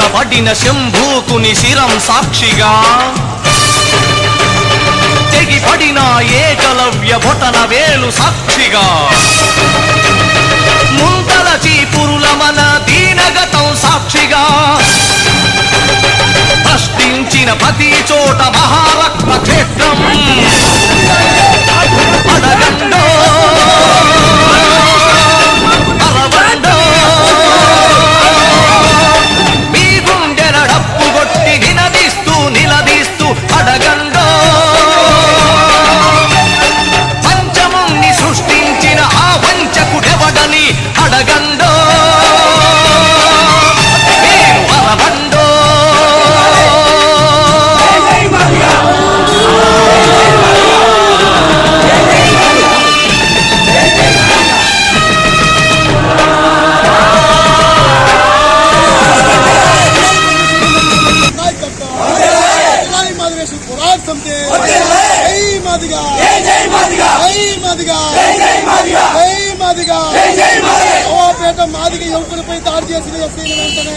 పడిన శంభూకుని శిరం సాక్షిగా. తెగిపడిన ఏకలవ్య బొటన వేలు సాక్షిగా. ముంతల చీపురుల మన దీనగతం సాక్షిగా. ప్రశ్నించిన ప్రతి చోట మహారత్న క్షేత్రం. జై మాదిగా. నవాపేట మాదిగ. యువకులపై దాడి చేసిన ఎస్ఐని వెంటనే.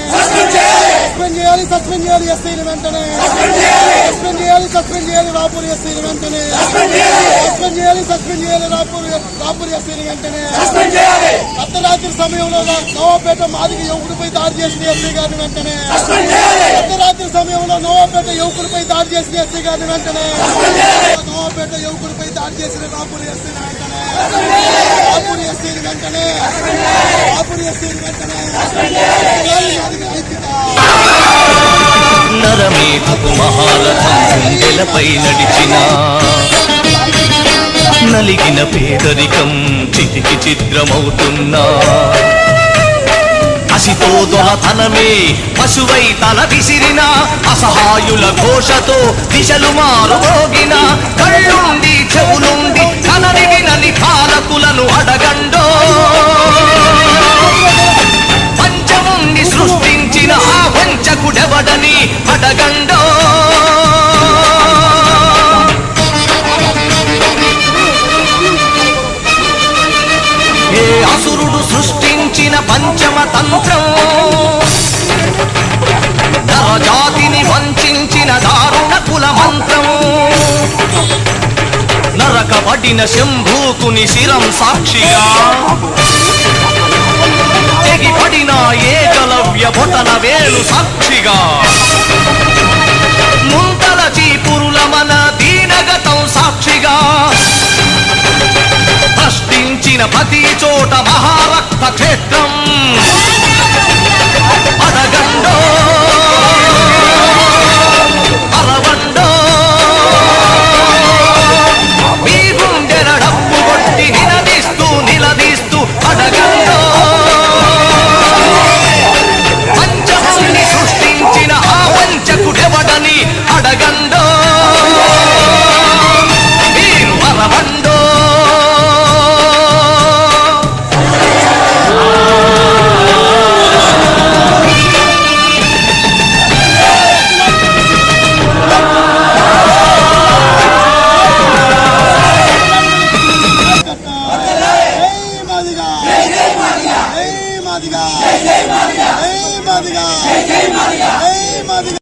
సస్పెండ్ చేయాలి. సస్పెండ్ చేయాలి ఎస్ఐని వెంటనే. సస్పెండ్ చేయాలి. సస్పెండ్ చేయాలి రాపూర్ ఎస్ఐని వెంటనే. సస్పెండ్ చేయాలి. సస్పెండ్ చేయాలి రాపూర్ రాపూర్ ఎస్ఐని వెంటనే. అర్ధరాత్రి సమయంలో నవాపేట మాదిగ యువకుడిపై దాడి చేసిన ఎస్ఐ గారిని వెంటనే. అర్ధరాత్రి సమయంలో నవాపేట యువకుడిపై దాడి చేసిన ఎస్ఐ గారిని వెంటనే. నవాపేట యువకుడిపై దాడి చేసిన రాపూర్ ఎస్ఐని వెంటనే రాపూర్ ఎస్ఐని వెంటనే రాపూర్ నరమేధపు మహారథం గుండెలపై నడిచిన. నలిగిన పేదరికం చితికి చిత్రమవుతున్నా అసితో దొరతనమే పశువై తల విసిరిన. అసహాయుల ఘోషతో దిశలు మారుమోగిన. కళ్ళుండి చెవులుండి కలరిగిన వినని అడ పంచమ తంత్రం నరజాతిని వంచిన దారుణ కుల మంత్రం నరకబడిన శంభూకుని శిరం సాక్షిగా. తెగిపడిన ఏకలవ్య బొటన వేలు సాక్షిగా. ప్రతి చోట మహారక్త క్షేత్రం. మాదిగా జై మాదిగా జై మాదిగా జై